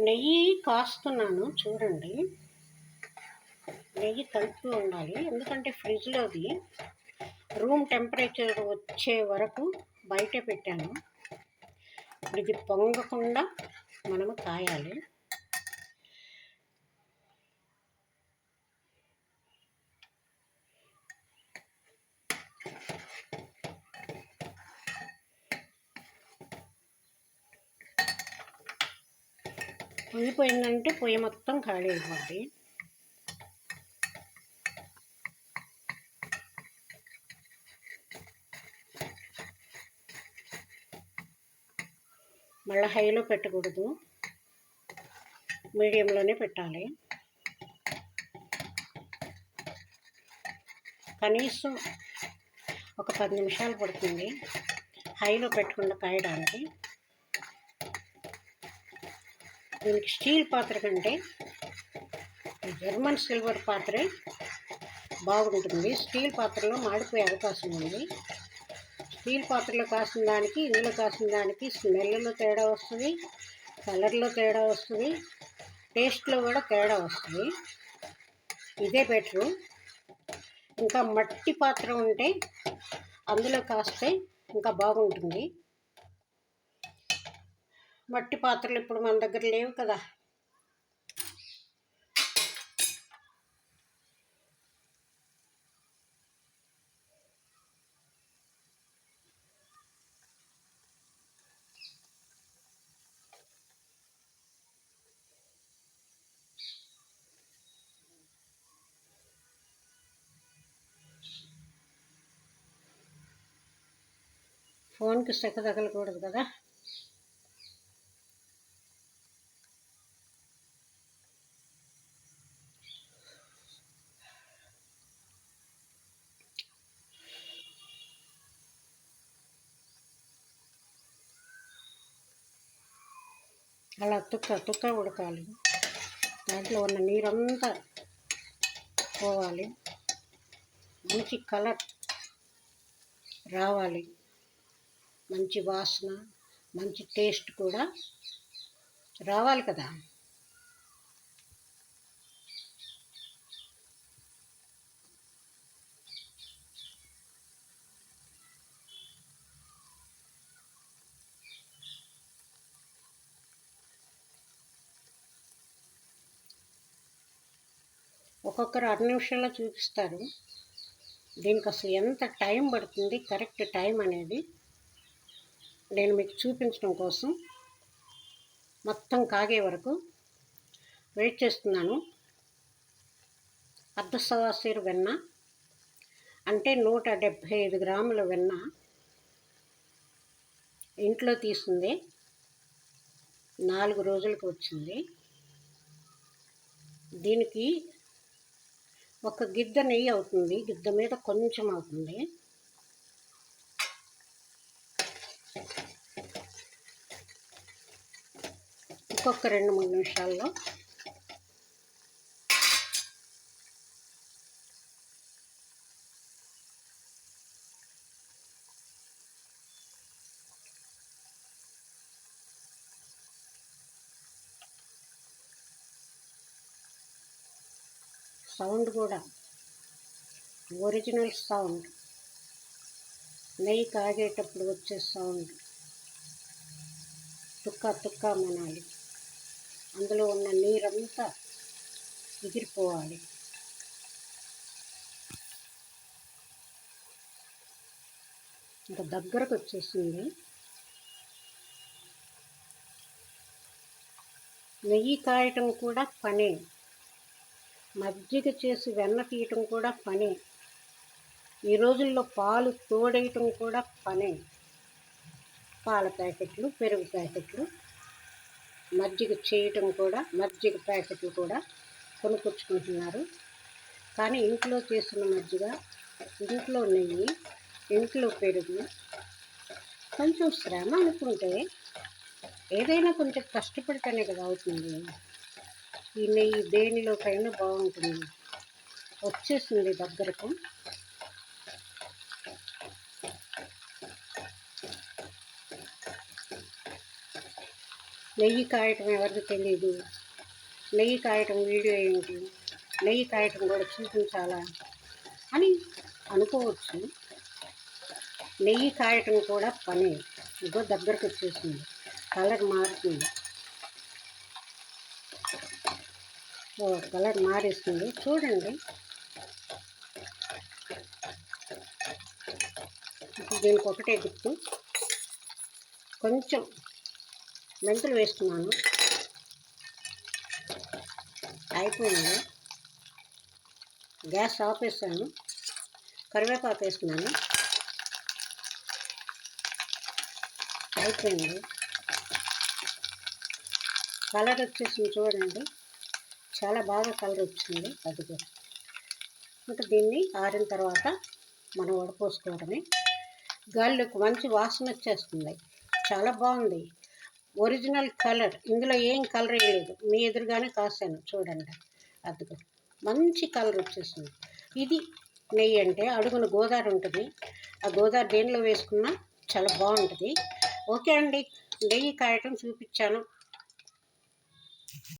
నెయ్యి కాస్తున్నాను చూడండి. నెయ్యి కలుపుతూ ఉండాలి. ఎందుకంటే ఫ్రిడ్జ్లోది రూమ్ టెంపరేచర్ వచ్చే వరకు బయట పెట్టాను. ఇది పొంగకుండా మనము కాయాలి. పొంగిపోయిందంటే పొయ్యి మొత్తం ఖాళీ అయిపోద్ది మళ్ళీ హైలో పెట్టకూడదు. మీడియంలోనే పెట్టాలి. కనీసం ఒక పది నిమిషాలు పడుతుంది. హైలో పెట్టకుండా కాయడానికి. దీనికి స్టీల్ పాత్ర కంటే జర్మన్ సిల్వర్ పాత్రే బాగుంటుంది. స్టీల్ పాత్రలో మాడిపోయే అవకాశం ఉంది. స్టీల్ పాత్రలో కాసిన దానికి ఇందులో కాసిన దానికి స్మెల్లో తేడా వస్తుంది కలర్లో తేడా వస్తుంది టేస్ట్లో కూడా తేడా వస్తుంది. ఇదే బెటరు ఇంకా మట్టి పాత్ర ఉంటే అందులో కాస్తే ఇంకా బాగుంటుంది. మట్టి పాత్రలు ఇప్పుడు మన దగ్గర లేవు కదా ఫోన్కి సెక్క తగలకూడదు కదా అలా తుక్క తుక్క ఉడకాలి. దాంట్లో ఉన్న నీరంతా పోవాలి. మంచి కలర్ రావాలి. మంచి వాసన మంచి టేస్ట్ కూడా రావాలి కదా. ఒక్కొక్కరు అర నిమిషాల్లో చూపిస్తారు. దీనికి అసలు ఎంత టైం పడుతుంది కరెక్ట్ టైం అనేది నేను మీకు చూపించడం కోసం మొత్తం కాగే వరకు వెయిట్ చేస్తున్నాను. అర్ధ సవాసీరు వెన్న అంటే నూట డెబ్భై ఐదు గ్రాముల వెన్న ఇంట్లో తీసింది. నాలుగు రోజులకు వచ్చింది. దీనికి ఒక గిద్ద నెయ్యి అవుతుంది. గిద్ద మీద కొంచెం అవుతుంది. ఇంకొక రెండు మూడు నిమిషాల్లో సౌండ్ కూడా. Original sound. నెయ్యి కాగేటప్పుడు వచ్చే సౌండ్. తుక్క తుక్క మనాలి. అందులో ఉన్న నీరంతా ఎగిరిపోవాలి. ఇంకా దగ్గరకు వచ్చేసింది. నెయ్యి కాయటం కూడా పనే. మజ్జిగ చేసి వెన్న తీయటం కూడా పనే. ఈ రోజుల్లో పాలు తోడేయటం కూడా పనే. పాల ప్యాకెట్లు పెరుగు ప్యాకెట్లు మజ్జిగ చేయటం కూడా మజ్జిగ ప్యాకెట్లు కూడా కొనుక్కొచ్చుకుంటున్నారు. కానీ ఇంట్లో చేసిన మజ్జిగ ఇంట్లో నెయ్యి ఇంట్లో పెరుగు కొంచెం శ్రమ అనుకుంటే ఏదైనా కొంచెం కష్టపడితేనే కదా అవుతుంది. ఈ నెయ్యి దేనిలోకైనా బాగుంటుంది? వచ్చేసింది దగ్గరకు. నెయ్యి కాయటం ఎవరికి తెలియదు నెయ్యి కాయటం వీడియో ఏంటి? నెయ్యి కాయటం కూడా చూపించాలా? అని అనుకోవచ్చు. నెయ్యి కాయటం కూడా పని. ఇదో దగ్గరకు వచ్చేసింది. కలర్ మారుతుంది. కలర్ మారేస్తుంది. చూడండి. ఇప్పుడు దీనికి ఒకటే గుర్తు. కొంచెం మెంతులు వేస్తున్నాను. అయిపోయింది. గ్యాస్ ఆపేస్తాను కరివేపాకు వేస్తున్నాను. అయిపోయింది. కలర్ వచ్చేసింది చూడండి. చాలా బాగా కలర్ వచ్చింది అదిగో ఇంకా దీన్ని ఆరిన తర్వాత మనం వడపోసుకోవడమే గాలిలోకి మంచి వాసన వచ్చేస్తుంది. చాలా బాగుంది. Original colour. ఇందులో ఏం కలర్ వేయలేదు మీ ఎదురుగానే కాసాను. చూడండి. అదిగో. మంచి కలర్ వచ్చేసింది. ఇది నెయ్యి అంటే అడుగున గోదావరి ఉంటుంది. ఆ గోదావరి దేనిలో వేసుకున్నా చాలా బాగుంటుంది. ఓకే అండి. నెయ్యి కాయటం చూపించాను.